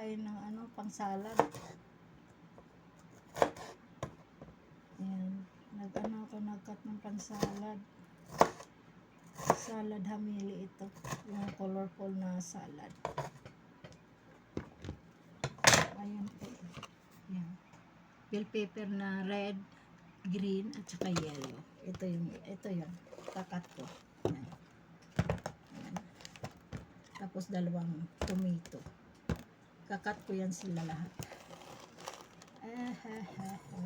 tayo ng ano, pang salad. Ayan. Nag-ano ako, nag-cut ng pang salad. Salad hamili ito. Yung colorful na salad. Ayan po. Ayan. Bell pepper na red, green, at saka yellow. Ito yung, ito yun. Kakat ko. Ayan. Ayan. Tapos dalawang tomato. Kakat ko yan sila lahat. Ah, ha, ha, ha.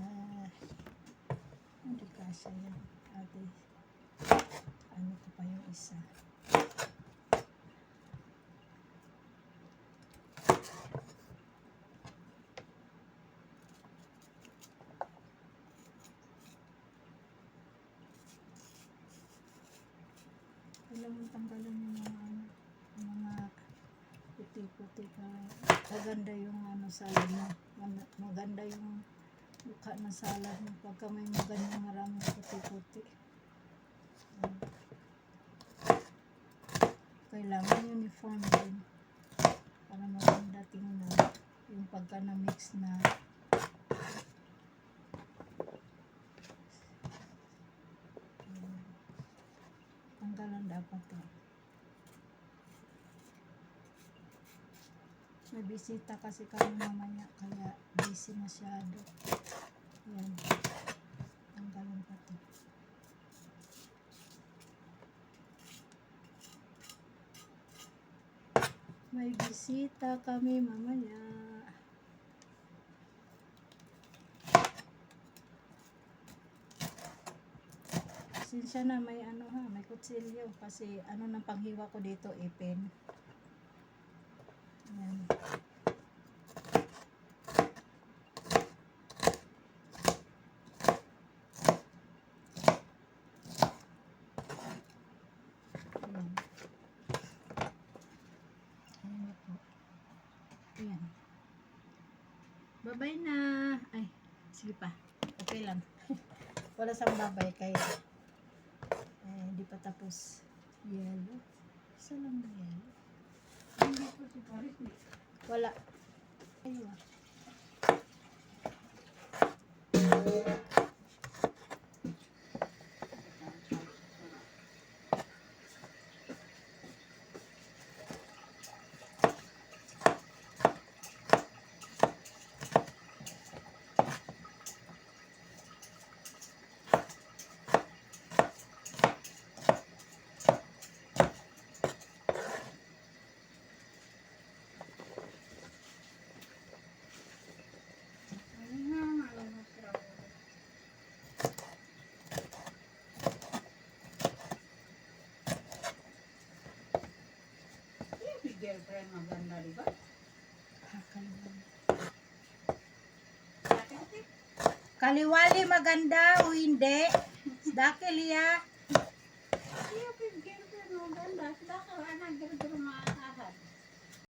Hindi kasya yan. Ate. Ano ko pa yung isa. Alam mo tanggalan yung mga puti-puti ka. Maganda yung ano salad mo. Mag- Maganda yung mukha ng salad mo pagka may maganda maraming puti-puti. Kailangan uniform din para maganda tingnan yung pagka na-mix na tanggalan dapat to. May bisita kasi kami mamaya kaya busy masyado. Yan. Tanggalan pa to. May bisita kami mamaya. Sinsya na may ano ha, may kutsilyo kasi ano ng panghiwa ko dito ipin. Ayan. Ayan. Ayan na po. Ayan. Babay na. Ay, sige pa. Okay lang. Wala sa babay kaya eh, hindi pa tapos. Yellow. Isa lang na yellow. Hindi ko si Paris eh. Wala. Ayun. Ano nga, alam mo siya. Girlfriend maganda, di ba? Kaliwali maganda o hindi? Dahil ya. Girlfriend maganda. Ka, anak, girlfriend mga